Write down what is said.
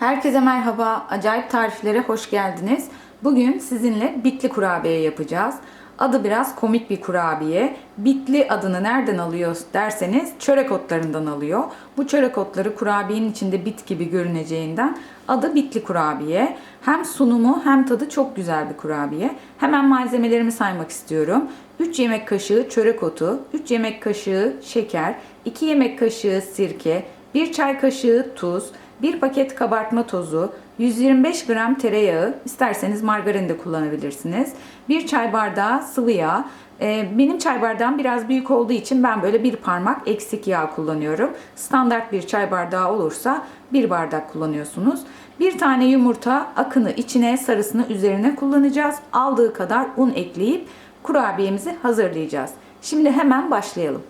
Herkese merhaba. Acayip tariflere hoş geldiniz. Bugün sizinle bitli kurabiye yapacağız. Adı biraz komik bir kurabiye. Bitli adını nereden alıyor derseniz çörek otlarından alıyor. Bu çörek otları kurabiyenin içinde bit gibi görüneceğinden adı bitli kurabiye. Hem sunumu hem tadı çok güzel bir kurabiye. Hemen malzemelerimi saymak istiyorum. 3 yemek kaşığı çörek otu, 3 yemek kaşığı şeker, 2 yemek kaşığı sirke, 1 çay kaşığı tuz, 1 paket kabartma tozu, 125 gram tereyağı, isterseniz margarin de kullanabilirsiniz. 1 çay bardağı sıvı yağ. Ee, Benim çay bardağım biraz büyük olduğu için ben böyle bir parmak eksik yağ kullanıyorum. Standart bir çay bardağı olursa bir bardak kullanıyorsunuz. Bir tane yumurta akını içine sarısını üzerine kullanacağız. Aldığı kadar un ekleyip kurabiyemizi hazırlayacağız. Şimdi hemen başlayalım.